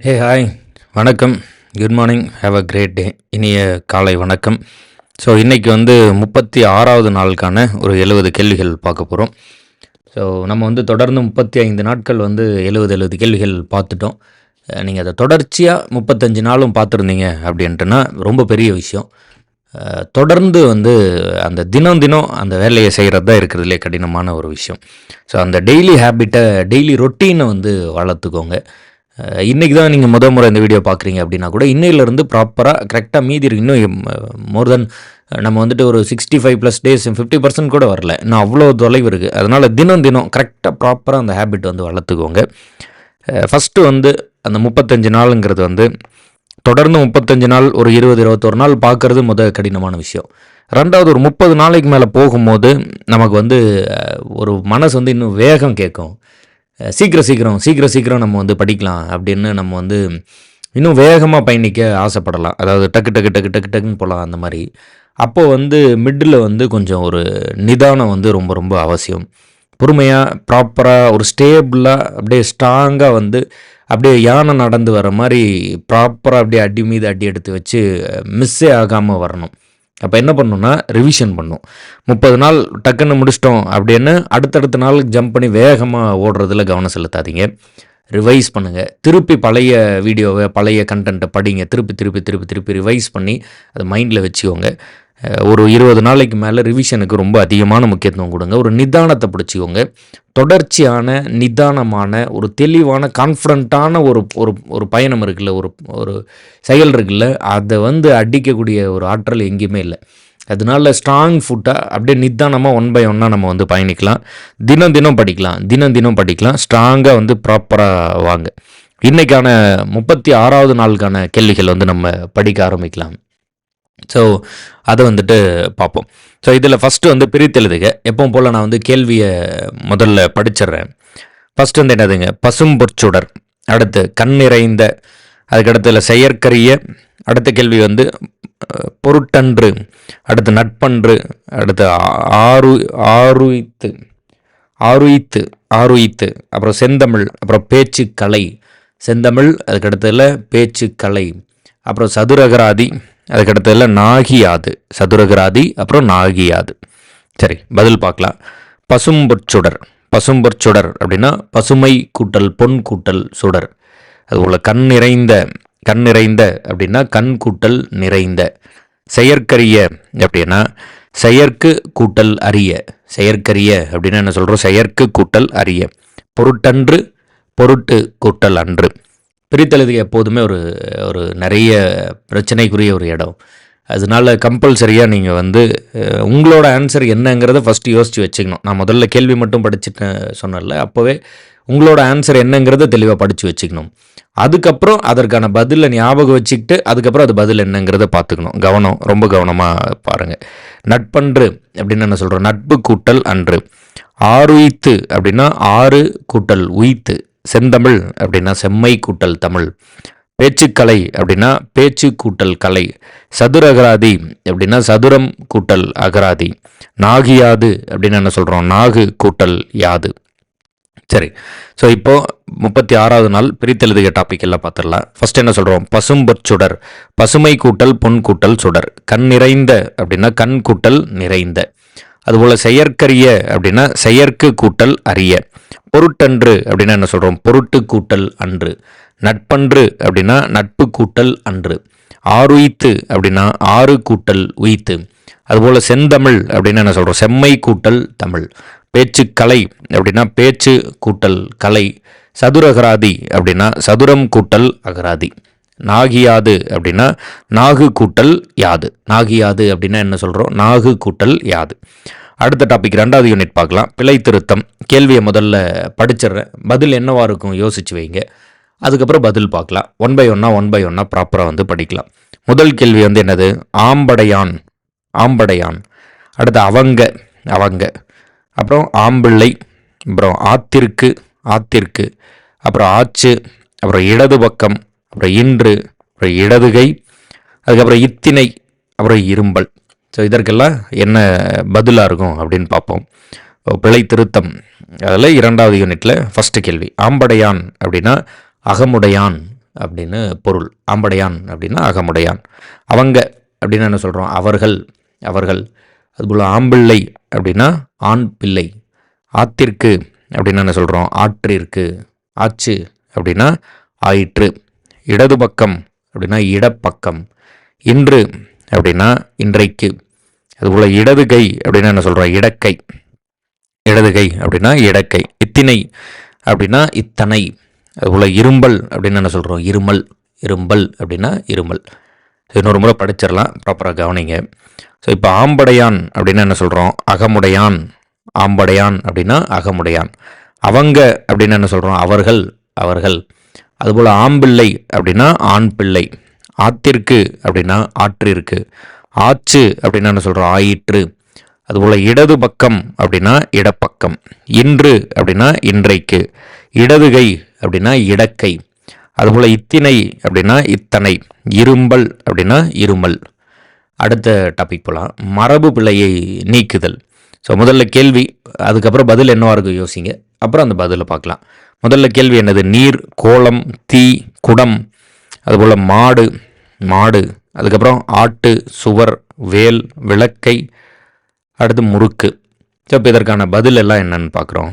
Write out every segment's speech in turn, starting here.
ஹே hi வணக்கம். Good morning have a great day இனிய காலை வணக்கம். ஸோ இன்றைக்கி வந்து முப்பத்தி ஆறாவது நாளுக்கான ஒரு எழுபது கேள்விகள் பார்க்க போகிறோம் ஸோ நம்ம வந்து தொடர்ந்து முப்பத்தி ஐந்து நாட்கள் வந்து எழுபது எழுபது கேள்விகள் பார்த்துட்டோம். நீங்கள் அதை தொடர்ச்சியாக முப்பத்தஞ்சு நாளும் பார்த்துருந்தீங்க அப்படின்ட்டுனா ரொம்ப பெரிய விஷயம். தொடர்ந்து வந்து அந்த தினம் தினம் அந்த வேலையை செய்கிறது தான் இருக்கிறதுலே கடினமான ஒரு விஷயம். ஸோ அந்த டெய்லி ஹேபிட்டை டெய்லி ரொட்டீனை வந்து வளர்த்துக்கோங்க. இன்றைக்கி தான் நீங்கள் முத முறை இந்த வீடியோ பார்க்குறீங்க அப்படின்னா கூட இன்னையிலேருந்து ப்ராப்பராக கரெக்டாக மீதி இருக்கு. இன்னும் மோர் தென் நம்ம வந்துட்டு ஒரு sixty five plus days fifty percent கூட வரல. இன்னும் அவ்வளோ தொலைவு இருக்குது அதனால் தினம் தினம் கரெக்டாக ப்ராப்பராக அந்த ஹேபிட் வந்து வளர்த்துக்கோங்க. ஃபஸ்ட்டு வந்து அந்த முப்பத்தஞ்சு நாளுங்கிறது வந்து தொடர்ந்து முப்பத்தஞ்சு நாள் ஒரு இருபது இருபத்தொரு நாள் பார்க்குறது முத கடினமான விஷயம். ரெண்டாவது ஒரு முப்பது நாளைக்கு மேலே போகும்போது நமக்கு வந்து ஒரு மனசு வந்து இன்னும் வேகம் கேட்கும். சீக்கிரம் சீக்கிரம் சீக்கிரம் சீக்கிரம் நம்ம வந்து படிக்கலாம் அப்படின்னு நம்ம வந்து இன்னும் வேகமாக பயணிக்க ஆசைப்படலாம். அதாவது டக்கு டக்கு டக்கு டக்கு டக்குன்னு போகலாம் அந்த மாதிரி. அப்போது வந்து மிட்டில் வந்து கொஞ்சம் ஒரு நிதானம் வந்து ரொம்ப ரொம்ப அவசியம். பொறுமையாக ப்ராப்பராக ஒரு ஸ்டேபிளாக அப்படியே ஸ்ட்ராங்காக வந்து அப்படியே யானை நடந்து வர மாதிரி ப்ராப்பராக அப்படியே அடி மீது அடி எடுத்து வச்சு மிஸ்ஸே ஆகாமல் வரணும். அப்போ என்ன பண்ணணும்னா ரிவிஷன் பண்ணும். முப்பது நாள் டக்குன்னு முடிச்சிட்டோம் அப்படின்னு அடுத்தடுத்த நாளுக்கு ஜம்ப் பண்ணி வேகமாக ஓடுறதுல கவனம் செலுத்தாதீங்க. ரிவைஸ் பண்ணுங்கள் திருப்பி பழைய வீடியோவை பழைய கண்டென்ட்டை படிங்க. திருப்பி திருப்பி திருப்பி திருப்பி ரிவைஸ் பண்ணி அதை மைண்டில் வச்சுக்கோங்க. ஒரு இருபது நாளைக்கு மேலே ரிவிஷனுக்கு ரொம்ப அதிகமான முக்கியத்துவம் கொடுங்க. ஒரு நிதானத்தை பிடிச்சிக்கோங்க. தொடர்ச்சியான நிதானமான ஒரு தெளிவான கான்ஃபிடண்ட்டான ஒரு ஒரு ஒரு பயணம் இருக்குல்ல ஒரு ஒரு செயல் இருக்குல்ல அதை வந்து அடிக்கக்கூடிய ஒரு ஆற்றல் எங்கேயுமே இல்லை. அதனால ஸ்ட்ராங் ஃபுட்டாக அப்படியே நிதானமாக ஒன் பை ஒன்னாக நம்ம வந்து பயணிக்கலாம். தினம் தினம் படிக்கலாம். தினம் தினம் படிக்கலாம். ஸ்ட்ராங்காக வந்து ப்ராப்பராக வாங்க. இன்றைக்கான முப்பத்தி ஆறாவது நாளுக்கான கேள்விகள் வந்து நம்ம படிக்க ஆரம்பிக்கலாம். ஸோ அதை வந்துட்டு பார்ப்போம். ஸோ இதில் ஃபஸ்ட்டு வந்து பிரித்தெழுதுக எப்பவும் போல் நான் வந்து கேள்வியை முதல்ல படிச்சிடுறேன். ஃபஸ்ட்டு வந்து என்னதுங்க? பசும்பொற்சுடர் அடுத்து கண் நிறைந்த அதுக்கடுத்துல செயற்கரிய. அடுத்த கேள்வி வந்து பொருட்டன்று. அடுத்து நட்பன்று. அடுத்து ஆறு ஆரு ஆருயித்து ஆருயித்து ஆருயித்து அப்புறம் செந்தமிழ் அப்புறம் பேச்சுக்கலை. செந்தமிழ் அதுக்கடுத்துல பேச்சுக்கலை. அப்புறம் சதுரகராதி. அதுக்கடுத்ததில் நாகியாது சதுரகராதி அப்புறம் நாகியாது. சரி பதில் பார்க்கலாம். பசும்பொற்சுடர் பசும்பொற்சுடர் அப்படின்னா பசுமை கூட்டல் பொன் கூட்டல் சுடர். அது உள்ள கண் நிறைந்த கண் நிறைந்த அப்படின்னா கண் கூட்டல் நிறைந்த. செயற்கரிய அப்படின்னா செயற்கு கூட்டல் அரிய. செயற்கரிய அப்படின்னா என்ன சொல்கிறோம் செயற்கு கூட்டல் அரிய. பொருட்டன்று பொருட்டு கூட்டல் அன்று. பிரித்தளது எப்போதுமே ஒரு ஒரு நிறைய பிரச்சனைக்குரிய ஒரு இடம். அதனால கம்பல்சரியாக நீங்கள் வந்து உங்களோட ஆன்சர் என்னங்கிறத ஃபஸ்ட்டு யோசித்து வச்சுக்கணும். நான் முதல்ல கேள்வி மட்டும் படிச்சுட்டு சொன்னல அப்போவே உங்களோட ஆன்சர் என்னங்கிறத தெளிவாக படித்து வச்சுக்கணும். அதுக்கப்புறம் அதற்கான பதிலை ஞாபகம் வச்சுக்கிட்டு அதுக்கப்புறம் அது பதில் என்னங்கிறத பார்த்துக்கணும். கவனம் ரொம்ப கவனமாக பாருங்கள் நட்பன்று அப்படின்னு என்ன சொல்கிறோம் நட்பு கூட்டல் அன்று. ஆறுயித்து அப்படின்னா ஆறு கூட்டல் உயித்து. செந்தமிழ் அப்படின்னா செம்மை கூட்டல் தமிழ். பேச்சுக்கலை அப்படின்னா பேச்சு கூட்டல் கலை. சதுர அகராதி அப்படின்னா சதுரம் கூட்டல் அகராதி. நாகியாது அப்படின்னு என்ன சொல்கிறோம் நாகு கூட்டல் யாது. சரி. ஸோ இப்போ முப்பத்தி ஆறாவது நாள் பிரித்தெழுதுக டாப்பிக்கெல்லாம் பார்த்துடலாம் ஃபஸ்ட் என்ன சொல்கிறோம் பசும்பொற்சுடர் பசுமை கூட்டல் பொன் கூட்டல் சுடர். கண் நிறைந்த அப்படின்னா கண் கூட்டல் நிறைந்த. அதுபோல் செயற்கரிய அப்படின்னா செயற்கு கூட்டல் அரிய. பொருட்டன்று அப்படின்னா என்ன சொல்கிறோம் பொருட்டு கூட்டல் அன்று. நட்பன்று அப்படின்னா நட்பு கூட்டல் அன்று. ஆறுயித்து அப்படின்னா ஆறு கூட்டல் உயித்து. அதுபோல் செந்தமிழ் அப்படின்னு என்ன சொல்கிறோம் செம்மை கூட்டல் தமிழ். பேச்சுக்கலை அப்படின்னா பேச்சு கூட்டல் கலை. சதுரகராதி அப்படின்னா சதுரம் கூட்டல் அகராதி. நாகியாது அப்படின்னா நாகு கூட்டல் யாது. நாகியாது அப்படின்னா என்ன சொல்கிறோம் நாகு கூட்டல் யாது. அடுத்த டாபிக் ரெண்டாவது யூனிட் பார்க்கலாம். பிழை திருத்தம். கேள்வியை முதல்ல படிச்சிடுறேன். பதில் என்னவாக இருக்கும்? யோசிச்சு வைங்க. அதுக்கப்புறம் பதில் பார்க்கலாம். ஒன் பை ஒன்னா ஒன் பை ஒன்னா ப்ராப்பராக வந்து படிக்கலாம். முதல் கேள்வி வந்து என்னது? ஆம்படையான். ஆம்படையான். அடுத்து அவங்க. அவங்க. அப்புறம் ஆம்பிள்ளை. அப்புறம் ஆத்திற்கு. ஆத்திற்கு. அப்புறம் ஆச்சு. அப்புறம் இடது பக்கம். அப்புறம் இன்று அப்புறம் இடதுகை அதுக்கப்புறம் இத்தினை அப்புறம் இரும்பல். ஸோ இதற்கெல்லாம் என்ன பதிலாக இருக்கும் அப்படின்னு பார்ப்போம். பிழை திருத்தம். அதில் இரண்டாவது யூனிட்டில் ஃபஸ்ட்டு கேள்வி. ஆம்படையான் அப்படின்னா அகமுடையான் அப்படின்னு பொருள். ஆம்படையான் அப்படின்னா அகமுடையான். அவங்க அப்படின்னு என்ன சொல்கிறோம் அவர்கள் அவர்கள். அதுபோல் ஆம்பிள்ளை அப்படின்னா ஆண் பிள்ளை. ஆத்திற்கு அப்படின்னு என்ன சொல்கிறோம் ஆற்றிற்கு. ஆச்சு அப்படின்னா ஆயிற்று. இடது பக்கம் அப்படின்னா இடப்பக்கம். இன்று அப்படின்னா இன்றைக்கு. அதுபோல் இடது கை அப்படின்னா என்ன சொல்கிறோம் இடக்கை. இடது கை அப்படின்னா இடக்கை. இத்தினை அப்படின்னா இத்தனை. அதுபோல் இரும்பல் அப்படின்னு என்ன சொல்கிறோம் இருமல். இரும்பல் அப்படின்னா இருமல். இன்னொரு முறை படிச்சிடலாம். ப்ராப்பராக கவனிங்க. ஸோ இப்போ ஆம்படையான் அப்படின்னு என்ன சொல்கிறோம் அகமுடையான். ஆம்படையான் அப்படின்னா அகமுடையான். அவங்க அப்படின்னு என்ன சொல்கிறோம் அவர்கள். அவர்கள். அதுபோல் ஆம்பிள்ளை அப்படின்னா ஆண் பிள்ளை ஆத்திற்கு அப்படின்னா ஆற்றிற்கு ஆச்சு அப்படின்னு என்ன சொல்கிறோம் ஆயிற்று. அதுபோல் இடது பக்கம் அப்படின்னா இடப்பக்கம் இன்று அப்படின்னா இன்றைக்கு இடதுகை அப்படின்னா இடக்கை அதுபோல் இத்தினை அப்படின்னா இத்தனை இரும்பல் அப்படின்னா இருமல். அடுத்த டாபிக் போகலாம் மரபு பிழையை நீக்குதல். ஸோ முதல்ல கேள்வி அதுக்கப்புறம் பதில் என்னவாக இருக்கும் யோசிங்க. அப்புறம் அந்த பதிலை பார்க்கலாம். முதல்ல கேள்வி என்னது? நீர் கோலம் தீ குடம் அதுபோல் மாடு மாடு அதுக்கப்புறம் ஆட்டு சுவர் வேல் விளக்கை அடுத்து முறுக்கு. ஸோ இப்போ இதற்கான பதில் எல்லாம் என்னன்னு பார்க்குறோம்.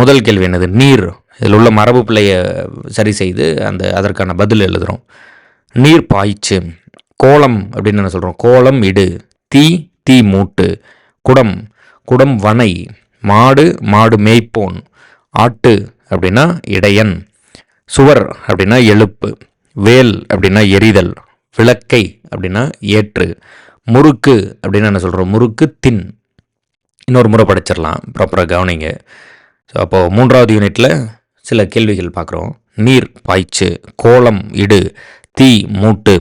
முதல் கேள்வி என்னது? நீர். இதில் உள்ள மரபு பிள்ளையை சரி செய்து அந்த அதற்கான பதில் எழுதுகிறோம் நீர் பாய்ச்சு. கோலம் அப்படின்னு என்ன சொல்கிறோம் கோலம் இடு. தீ தீ மூட்டு. குடம். குடம் வனை. மாடு மாடு மேய்ப்போன். ஆட்டு அப்படின்னா இடையன் சுவர் அப்படின்னா எழுப்பு வேல் அப்படின்னா எரிதல் விளக்கை அப்படின்னா ஏற்று முறுக்கு அப்படின்னு என்ன சொல்கிறோம் முறுக்கு தின். இன்னொரு முறை படிச்சிடலாம் ப்ராப்பராக கவனிங்க. ஸோ அப்போது மூன்றாவது யூனிட்டில் சில கேள்விகள் பார்க்குறோம். நீர் பாய்ச்சு கோலம் இடு தீ மூட்டு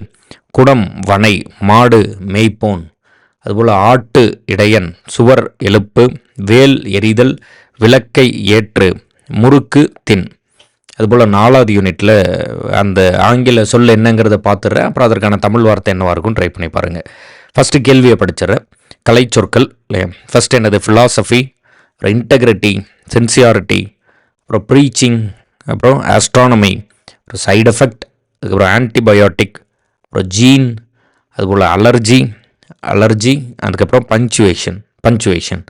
குடம் வனை மாடு மேய்ப்போன். அதுபோல் ஆட்டு இடையன் சுவர் எழுப்பு வேல் எரிதல் விளக்கை ஏற்று. முறுக்கு தின். அதுபோல் நாலாவது யூனிட்டில் அந்த ஆங்கில சொல் என்னங்கிறத பார்த்துடுறேன் அப்புறம் அதற்கான தமிழ் வார்த்தை என்னவாக இருக்கும் ட்ரை பண்ணி பாருங்கள் ஃபஸ்ட்டு கேள்வியை படிச்சிடுறேன். கலை சொற்கள் இல்லையா? ஃபஸ்ட் என்னது? ஃபிலாசபி அப்புறம் இன்டெகிரிட்டி சென்சியாரிட்டி அப்புறம் ப்ரீச்சிங் அப்புறம் ஆஸ்ட்ரானமி அப்புறம் சைடு எஃபெக்ட் அதுக்கப்புறம் ஆன்டிபயோட்டிக் அப்புறம் ஜீன் அதுபோல் அலர்ஜி அலர்ஜி அதுக்கப்புறம் பஞ்சுவேஷன் பஞ்சுவேஷன்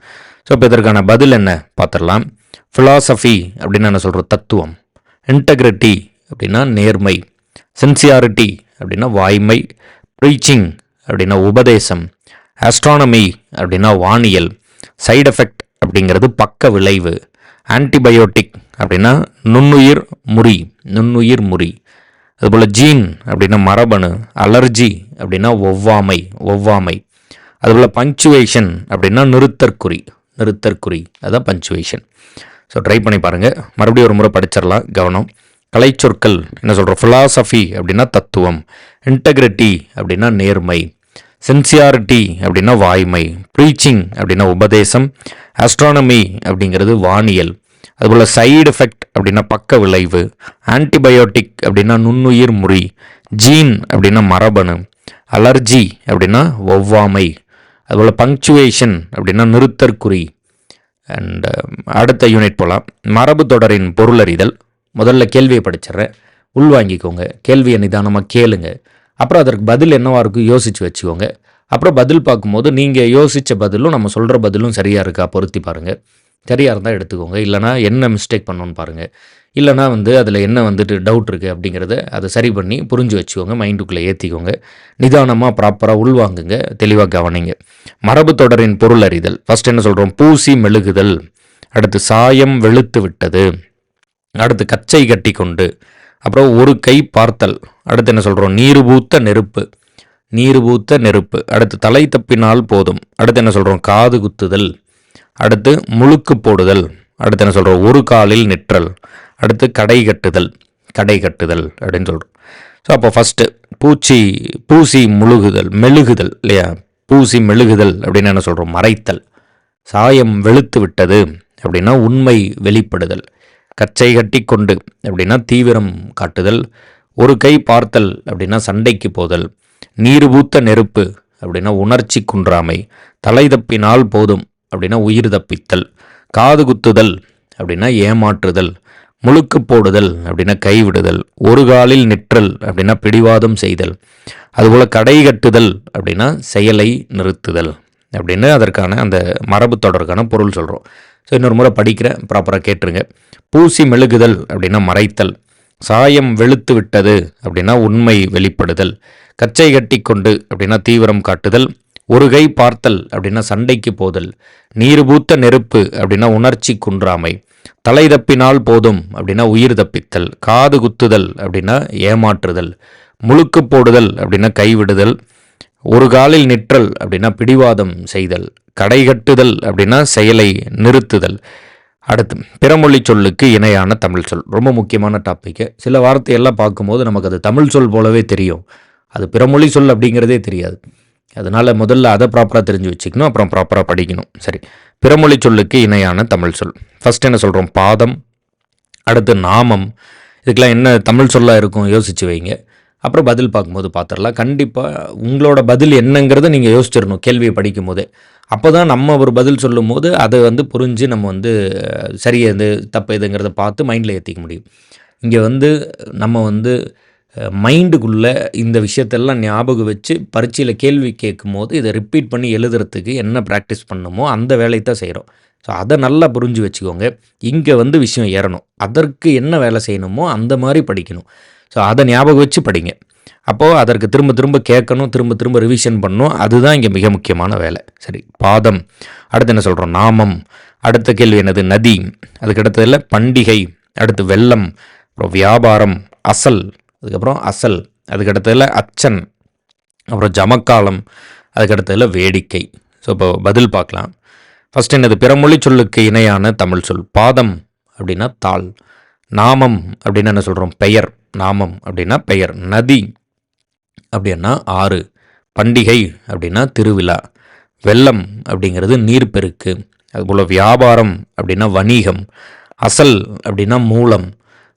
ஸோ இப்போ இதற்கான பதில் என்ன? பார்த்துடலாம் ஃபிலாசபி அப்படின்னு என்ன சொல்கிறோம் தத்துவம். இன்டெகிரிட்டி அப்படின்னா நேர்மை. சின்சியாரிட்டி அப்படின்னா வாய்மை. ப்ரீச்சிங் அப்படின்னா உபதேசம். ஆஸ்ட்ரானமி அப்படின்னா வானியல். சைடு எஃபெக்ட் அப்படிங்கிறது பக்க விளைவு. ஆன்டிபயோட்டிக் அப்படின்னா நுண்ணுயிர் முறி நுண்ணுயிர் முறி. அதுபோல் ஜீன் அப்படின்னா மரபணு. அலர்ஜி அப்படின்னா ஒவ்வாமை ஒவ்வாமை. அதுபோல் பஞ்சுவேஷன் அப்படின்னா நிறுத்தற்குறி. நிறுத்தற்குறி. அதுதான் பஞ்சுவேஷன் ஸோ ட்ரை பண்ணி பாருங்கள் மறுபடியும் ஒரு முறை படிச்சிடலாம். கவனம். கலைச்சொற்கள் என்ன சொல்கிறோம் ஃபிலாசபி அப்படின்னா தத்துவம். இன்டெகிரிட்டி அப்படின்னா நேர்மை. சின்சியாரிட்டி அப்படின்னா வாய்மை. ப்ரீச்சிங் அப்படின்னா உபதேசம். ஆஸ்ட்ரானமி அப்படிங்கிறது வானியல். அதுபோல் சைடு எஃபெக்ட் அப்படின்னா பக்க விளைவு. ஆன்டிபயோட்டிக் அப்படின்னா நுண்ணுயிர் முறி. ஜீன் அப்படின்னா மரபணு. அலர்ஜி அப்படின்னா ஒவ்வாமை. அதுபோல் பங்க்சுவேஷன் அப்படின்னா நிறுத்தற்குறி. அண்ட் அடுத்த யூனிட் போகலாம் மரபு தொடரின் பொருளறிதல். முதல்ல கேள்வியை படிச்சிடுறேன். உள்வாங்கிக்கோங்க. கேள்வியை நிதானமாக கேளுங்க. அப்புறம் அதற்கு பதில் என்னவாக இருக்கும் யோசித்து வச்சுக்கோங்க. அப்புறம் பதில் பார்க்கும்போது நீங்கள் யோசித்த பதிலும் நம்ம சொல்கிற பதிலும் சரியாக இருக்கா பொருத்தி பாருங்கள் சரியாக இருந்தால் எடுத்துக்கோங்க. இல்லைனா என்ன மிஸ்டேக் பண்ணோன்னு பாருங்கள் இல்லைனா வந்து அதில் என்ன வந்துட்டு டவுட் இருக்குது அப்படிங்கிறத அதை சரி பண்ணி புரிஞ்சு வச்சுக்கோங்க. மைண்டுக்குள்ளே ஏற்றிக்கோங்க நிதானமாக ப்ராப்பராக உள்வாங்குங்க. தெளிவாக கவனிங்க. மரபு தொடரின் பொருள் அறிதல். ஃபஸ்ட் என்ன சொல்கிறோம் பூசி மெழுகுதல். அடுத்து சாயம் வெளுத்து விட்டது. அடுத்து கச்சை கட்டி கொண்டு. அப்புறம் ஒரு கை பார்த்தல். அடுத்து என்ன சொல்கிறோம் நீர் பூத்த நெருப்பு. நீர் பூத்த நெருப்பு. அடுத்து தலை தப்பினால் போதும். அடுத்து என்ன சொல்கிறோம் காது குத்துதல். அடுத்து முழுக்கு போடுதல். அடுத்து என்ன சொல்கிறோம் ஒரு காலில் நிற்றல். அடுத்து கடை கட்டுதல். கடை கட்டுதல் அப்படின்னு சொல்கிறோம் ஸோ அப்போ ஃபஸ்ட்டு பூச்சி பூசி முழுகுதல் மெழுகுதல் இல்லையா? பூசி மெழுகுதல் அப்படின்னு என்ன சொல்கிறோம் மறைத்தல். சாயம் வெளுத்து விட்டது அப்படின்னா உண்மை வெளிப்படுதல். கச்சை கட்டி கொண்டு அப்படின்னா தீவிரம் காட்டுதல். ஒரு கை பார்த்தல் அப்படின்னா சண்டைக்கு போதல். நீர் பூத்த நெருப்பு அப்படின்னா உணர்ச்சி குன்றாமை. தலை தப்பினால் போதும் அப்படின்னா உயிர் தப்பித்தல் காது குத்துதல் அப்படின்னா ஏமாற்றுதல் முழுக்கு போடுதல் அப்படின்னா கைவிடுதல் ஒரு காலில் நிற்றல் அப்படின்னா பிடிவாதம் செய்தல் அதுபோல் கடை கட்டுதல் அப்படின்னா செயலை நிறுத்துதல் அப்படின்னு அதற்கான அந்த மரபு தொடர்கான பொருள் சொல்கிறோம் ஸோ இன்னொரு முறை படிக்கிறேன் ப்ராப்பராக கேட்டுருங்க. பூசி மெழுகுதல் அப்படின்னா மறைத்தல் சாயம் வெளுத்து விட்டது அப்படின்னா உண்மை வெளிப்படுதல் கச்சை கட்டி கொண்டு அப்படின்னா தீவிரம் காட்டுதல் ஒரு கை பார்த்தல் அப்படின்னா சண்டைக்கு போதல் நீர் பூத்த நெருப்பு அப்படின்னா உணர்ச்சி குன்றாமை தலை தப்பினால் போதும் அப்படின்னா உயிர் தப்பித்தல் காது குத்துதல் அப்படின்னா ஏமாற்றுதல் முழுக்கு போடுதல் அப்படின்னா கைவிடுதல் ஒரு காலில் நிற்றல் அப்படின்னா பிடிவாதம் செய்தல் கடை கட்டுதல் அப்படின்னா செயலை நிறுத்துதல். அடுத்து பிறமொழி சொல்லுக்கு இணையான தமிழ் சொல். ரொம்ப முக்கியமான டாப்பிக்கு சில வார்த்தையெல்லாம் பார்க்கும்போது நமக்கு அது தமிழ் சொல் போலவே தெரியும். அது பிறமொழி சொல் அப்படிங்கிறதே தெரியாது. அதனால் முதல்ல அதை ப்ராப்பராக தெரிஞ்சு வச்சுக்கணும் அப்புறம் ப்ராப்பராக படிக்கணும். சரி. பிறமொழி சொல்லுக்கு இணையான தமிழ் சொல். ஃபஸ்ட் என்ன சொல்கிறோம் பாதம். அடுத்து நாமம். இதுக்கெல்லாம் என்ன தமிழ் சொல்லாக இருக்கும்? யோசிச்சு வைங்க. அப்புறம் பதில் பார்க்கும்போது பார்த்துடலாம் கண்டிப்பாக உங்களோட பதில் என்னங்கிறத நீங்கள் யோசிச்சிடணும் கேள்வியை படிக்கும் போதே அப்போ தான் நம்ம ஒரு பதில் சொல்லும் போது அதை வந்து புரிஞ்சு நம்ம வந்து சரி எது தப்பு எதுங்கிறத பார்த்து மைண்டில் ஏற்றிக்க முடியும். இங்கே வந்து நம்ம வந்து மைண்டுக்குள்ளே இந்த விஷயத்தெல்லாம் ஞாபகம் வச்சு பரீட்சையில் கேள்வி கேட்கும் போது இதை ரிப்பீட் பண்ணி எழுதுறதுக்கு என்ன ப்ராக்டிஸ் பண்ணணுமோ அந்த வேலையை தான் செய்கிறோம் ஸோ அதை நல்லா புரிஞ்சு வச்சுக்கோங்க. இங்கே வந்து விஷயம் ஏறணும். அதற்கு என்ன வேலை செய்யணுமோ அந்த மாதிரி படிக்கணும். ஸோ அதை ஞாபகம் வச்சு படிங்க. அப்போது அதற்கு திரும்ப திரும்ப கேட்கணும் திரும்ப திரும்ப ரிவிஷன் பண்ணணும். அதுதான் இங்கே மிக முக்கியமான வேலை. சரி பாதம். அடுத்து என்ன சொல்கிறோம் நாமம். அடுத்த கேள்வி என்னது? நதி. அதுக்கு அடுத்ததில் பண்டிகை. அடுத்து வெள்ளம். அப்புறம் வியாபாரம். அசல். அதுக்கப்புறம் அசல் அதுக்கடுத்ததில் அச்சன் அப்புறம் ஜமக்காலம் அதுக்கு அடுத்ததில் வேடிக்கை. ஸோ இப்போ பதில் பார்க்கலாம். ஃபஸ்ட் என்னது? பிறமொழி சொல்லுக்கு இணையான தமிழ் சொல். பாதம் அப்படின்னா தாள். நாமம் அப்படின்னா என்ன சொல்கிறோம் பெயர். நாமம் அப்படின்னா பெயர். நதி அப்படின்னா ஆறு. பண்டிகை அப்படின்னா திருவிழா. வெள்ளம் அப்படிங்கிறது நீர்ப்பெருக்கு. அதுபோல் வியாபாரம் அப்படின்னா வணிகம். அசல் அப்படின்னா மூலம்.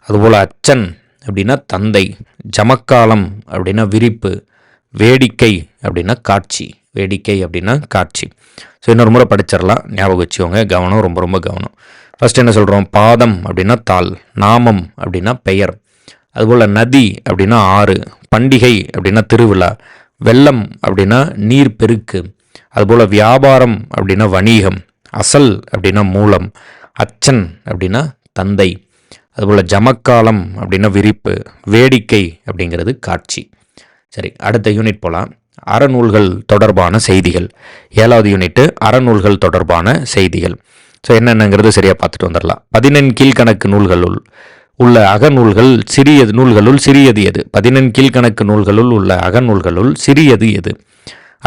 அதுபோல் அச்சன் அப்படின்னா தந்தை ஜமக்காலம் அப்படின்னா விரிப்பு வேடிக்கை அப்படின்னா காட்சி வேடிக்கை அப்படின்னா காட்சி. ஸோ இன்னொரு முறை படிச்சிடலாம். ஞாபகம் வச்சுக்கோங்க. கவனம் ரொம்ப ரொம்ப கவனம். ஃபஸ்ட் என்ன சொல்கிறோம் பாதம் அப்படின்னா தாள் நாமம் அப்படின்னா பெயர். அதுபோல் நதி அப்படின்னா ஆறு பண்டிகை அப்படின்னா திருவிழா வெள்ளம் அப்படின்னா நீர் பெருக்கு அதுபோல் வியாபாரம் அப்படின்னா வணிகம் அசல் அப்படின்னா மூலம் அச்சன் அப்படின்னா தந்தை. அதுபோல் ஜமக்காலம் அப்படின்னா விரிப்பு வேடிக்கை அப்படிங்கிறது காட்சி. சரி அடுத்த யூனிட் போகலாம் அறநூல்கள் தொடர்பான செய்திகள். ஏழாவது யூனிட்டு அறநூல்கள் தொடர்பான செய்திகள். ஸோ என்னென்னங்கிறது சரியாக பார்த்துட்டு வந்துடலாம். பதினெண் கீழ்கணக்கு நூல்களுள் உள்ள அகநூல்கள் சிறியது நூல்களுள் சிறியது எது? பதினெண் கீழ்கணக்கு நூல்களுள் உள்ள அகநூல்களுள் சிறியது எது?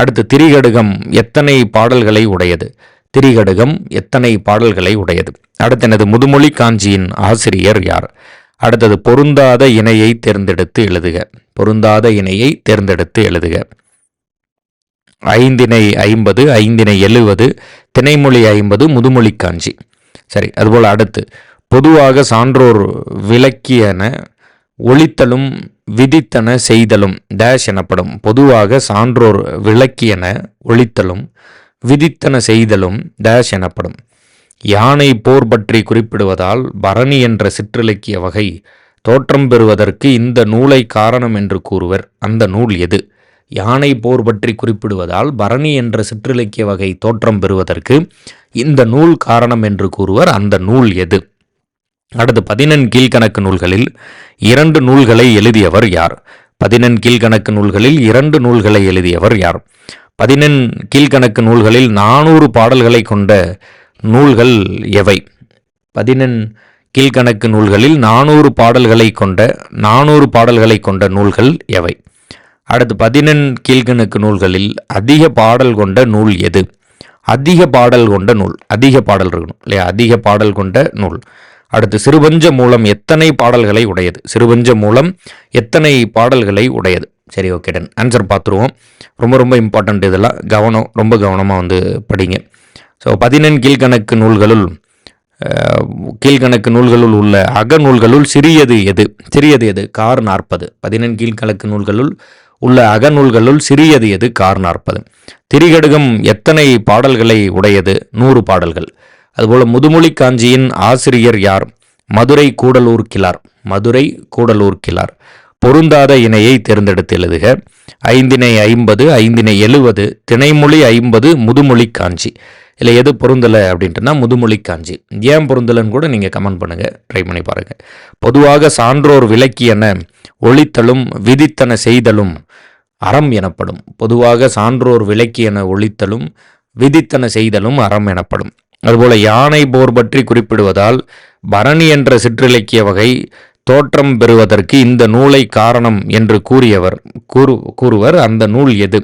அடுத்து திரிகடுகம் எத்தனை பாடல்களை உடையது? திரிகடுகம் எத்தனை பாடல்களை உடையது? அடுத்து எனது முதுமொழி காஞ்சியின் ஆசிரியர் யார்? அடுத்தது பொருந்தாத இணையை தேர்ந்தெடுத்து எழுதுக. பொருந்தாத இணையை தேர்ந்தெடுத்து எழுதுக. ஐந்தினை ஐம்பது ஐந்தினை எழுவது திணைமொழி ஐம்பது முதுமொழி காஞ்சி சரி அதுபோல் அடுத்து. பொதுவாக சான்றோர் விளக்கியன ஒழித்தலும் விதித்தன செய்தலும் டேஷ் எனப்படும். பொதுவாக சான்றோர் விளக்கியன ஒழித்தலும் விதித்தன செய்தலும் டேஷ் எனப்படும். யானை போர் பற்றி குறிப்பிடுவதால் பரணி என்ற சிற்றிலக்கிய வகை தோற்றம் பெறுவதற்கு இந்த நூலை காரணம் என்று கூறுவர். அந்த நூல் எது? யானை போர் பற்றி குறிப்பிடுவதால் பரணி என்ற சிற்றிலக்கிய வகை தோற்றம் பெறுவதற்கு இந்த நூல் காரணம் என்று கூறுவர். அந்த நூல் எது? அடுத்து பதினெண் கீழ்கணக்கு நூல்களில் இரண்டு நூல்களை எழுதியவர் யார்? பதினெண் கீழ்கணக்கு நூல்களில் இரண்டு நூல்களை எழுதியவர் யார்? பதினெண் கீழ்கணக்கு நூல்களில் நானூறு பாடல்களை கொண்ட நூல்கள் எவை? பதினெண் கீழ்கணக்கு நூல்களில் நானூறு பாடல்களை கொண்ட நானூறு பாடல்களை கொண்ட நூல்கள் எவை? அடுத்து பதினெண் கீழ்கணக்கு நூல்களில் அதிக பாடல் கொண்ட நூல் எது? அதிக பாடல் கொண்ட நூல். அதிக பாடல் இருக்கணும் இல்லையா? அதிக பாடல் கொண்ட நூல். அடுத்து சிறுபஞ்ச மூலம் எத்தனை பாடல்களை உடையது? சிறுபஞ்ச மூலம் எத்தனை பாடல்களை உடையது? சரி ஓகே டன் ஆன்சர் பார்த்துருவோம். ரொம்ப ரொம்ப இம்பார்ட்டண்ட் இதெல்லாம். கவனம் ரொம்ப கவனமாக வந்து படிங்க. ஸோ பதினெண் கீழ்கணக்கு நூல்களுள் கீழ்கணக்கு நூல்களுள் உள்ள அகநூல்களுள் சிறியது எது? சிறியது எது? கார் நாற்பது. பதினெண் கீழ்கணக்கு நூல்களுள் உள்ள அகநூல்களுள் சிறியது எது? கார் நாற்பது. திரிகடுகம் எத்தனை பாடல்களை உடையது? நூறு பாடல்கள். அதுபோல் முதுமொழி காஞ்சியின் ஆசிரியர் யார்? மதுரை கூடலூர் கிளார். மதுரை கூடலூர் கிளார். பொருந்தாத இணையை தேர்ந்தெடுத்து எழுதுக ஐந்தினை ஐம்பது ஐந்தினை எழுவது திணைமொழி ஐம்பது முதுமொழி காஞ்சி. இல்லை எது பொருந்தலை அப்படின்ட்டுனா முதுமொழி காஞ்சி. ஏன் பொருந்தலைன்னு கூட நீங்கள் கமெண்ட் பண்ணுங்கள் ட்ரை பண்ணி பாருங்கள் பொதுவாக சான்றோர் விளக்கியன ஒளித்தலும் விதித்தன செய்தலும் அறம் எனப்படும். பொதுவாக சான்றோர் விளக்கியன ஒழித்தலும் விதித்தன செய்தலும் அறம் எனப்படும். அதுபோல யானை போர் பற்றி குறிப்பிடுவதால் பரணி என்ற சிற்றிலக்கிய வகை தோற்றம் பெறுவதற்கு இந்த நூலை காரணம் என்று கூறியவர் கூறு கூறுவர் அந்த நூல் எது?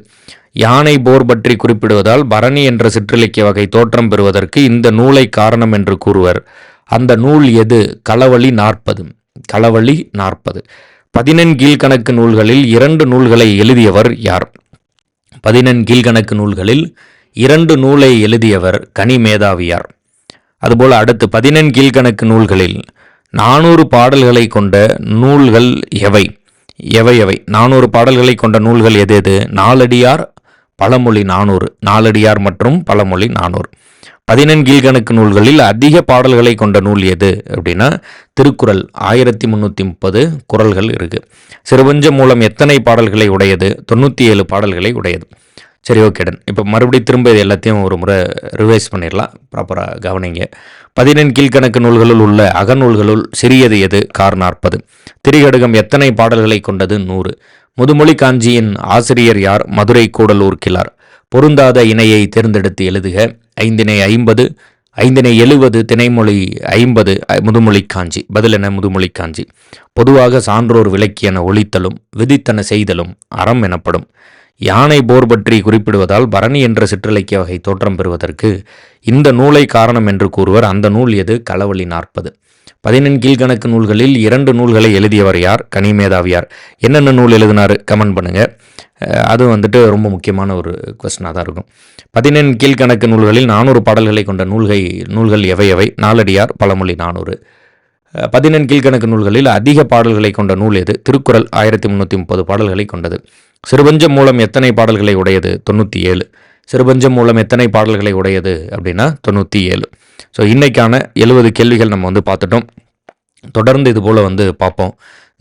யானை போர் பற்றி குறிப்பிடுவதால் பரணி என்ற சிற்றிலக்கிய வகை தோற்றம் பெறுவதற்கு இந்த நூலை காரணம் என்று கூறுவர். அந்த நூல் எது? களவழி நாற்பது. களவழி நாற்பது. பதினெண் கீழ்கணக்கு நூல்களில் இரண்டு நூல்களை எழுதியவர் யார்? பதினெண் கீழ்கணக்கு நூல்களில் இரண்டு நூலை எழுதியவர் கனி மேதாவியார். அதுபோல் அடுத்து பதினெண் கீழ்கணக்கு நூல்களில் நானூறு பாடல்களை கொண்ட நூல்கள் எவை? எவை எவை? நானூறு பாடல்களை கொண்ட நூல்கள் எது எது? நாலடியார் பழமொழி நானூறு. நாலடியார் மற்றும் பழமொழி நானூறு. பதினெண்கீழ்கணக்கு நூல்களில் அதிக பாடல்களை கொண்ட நூல் எது அப்படின்னா திருக்குறள். ஆயிரத்தி முந்நூற்றி முப்பது குரல்கள் இருக்குது சிறுபஞ்ச மூலம் எத்தனை பாடல்களை உடையது? தொண்ணூற்றி ஏழு பாடல்களை உடையது. சரி ஓகேடன் இப்போ மறுபடியும் திரும்ப இது எல்லாத்தையும் ஒரு முறை ரிவைஸ் பண்ணிடலாம். ப்ராப்பராக கவனிங்க. பதினெண் கீழ்கணக்கு நூல்களுள் உள்ள அகநூல்களுள் சிறியது எது? கார் நாற்பது. திரிகடுகம் எத்தனை பாடல்களை கொண்டது? நூறு. முதுமொழி காஞ்சியின் ஆசிரியர் யார்? மதுரை கூடலூர் கிளார். பொருந்தாத இணையை தேர்ந்தெடுத்து எழுதுக. ஐந்தினை ஐம்பது ஐந்தினை எழுவது திணைமொழி ஐம்பது முதுமொழி காஞ்சி. பதிலென முதுமொழி காஞ்சி. பொதுவாக சான்றோர் விளக்கியன ஒழித்தலும் விதித்தன செய்தலும் அறம் எனப்படும். யானை போர் பற்றி குறிப்பிடுவதால் பரணி என்ற சிற்றிலக்கிய வகை தோற்றம் பெறுவதற்கு இந்த நூலை காரணம் என்று கூறுவர். அந்த நூல் எது? களவழி நாற்பது. பதினெண் கீழ்கணக்கு நூல்களில் இரண்டு நூல்களை எழுதியவர் யார்? கனிமேதாவியார் என்னென்ன நூல் எழுதினார்? கமெண்ட் பண்ணுங்கள் அது வந்துட்டு ரொம்ப முக்கியமான ஒரு கொஸ்டினாக தான் இருக்கும். பதினெண் கீழ்கணக்கு நூல்களில் நானூறு பாடல்களை கொண்ட நூல்கை நூல்கள் எவை எவை? நாலடியார் பழமொழி நானூறு. பதினெண் கீழ்கணக்கு நூல்களில் அதிக பாடல்களை கொண்ட நூல் எது? திருக்குறள் ஆயிரத்தி முந்நூற்றி முப்பது பாடல்களை கொண்டது. சிறுபஞ்சம் மூலம் எத்தனை பாடல்களை உடையது? தொண்ணூற்றி ஏழு. சிறுபஞ்சம் மூலம் எத்தனை பாடல்களை உடையது அப்படின்னா தொண்ணூற்றி ஏழு. ஸோ இன்றைக்கான எழுபது கேள்விகள் நம்ம வந்து பார்த்துட்டோம். தொடர்ந்து இது போல் வந்து பார்ப்போம்.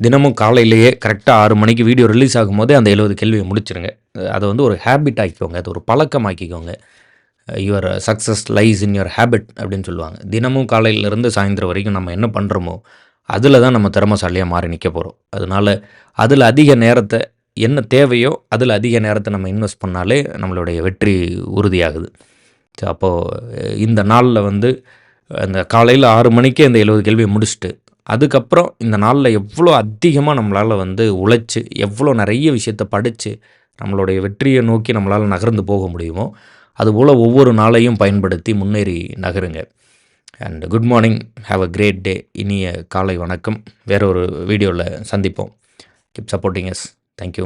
தினமும் காலையிலேயே கரெக்டாக ஆறு மணிக்கு வீடியோ ரிலீஸ் ஆகும்போதே அந்த எழுபது கேள்வியை முடிச்சிருங்க. அதை வந்து ஒரு ஹேபிட் ஆக்கிக்கோங்க. அது ஒரு பழக்கமாக்கிக்கோங்க. Your success lies in your habit அப்படின்னு சொல்லுவாங்க. தினமும் காலையிலேருந்து சாயந்தரம் வரைக்கும் நம்ம என்ன பண்ணுறோமோ அதில் தான் நம்ம திறமசாலியாக மாறி நிற்க போகிறோம் அதனால் அதில் அதிக நேரத்தை என்ன தேவையோ அதில் அதிக நேரத்தை நம்ம இன்வெஸ்ட் பண்ணாலே நம்மளுடைய வெற்றி உறுதியாகுது. ஸோ அப்போது இந்த நாளில் வந்து அந்த காலையில் ஆறு மணிக்கே இந்த எழுபது கேள்வியை முடிச்சுட்டு அதுக்கப்புறம் இந்த நாளில் எவ்வளோ அதிகமாக நம்மளால் வந்து உழைச்சி எவ்வளோ நிறைய விஷயத்த படித்து நம்மளுடைய வெற்றியை நோக்கி நம்மளால் நகர்ந்து போக முடியுமோ அதுபோல் ஒவ்வொரு நாளையும் பயன்படுத்தி முன்னேறி நகருங்க. And good morning have a great day இனிய காலை வணக்கம். வேறொரு வீடியோவில் சந்திப்போம். Keep supporting yes thank you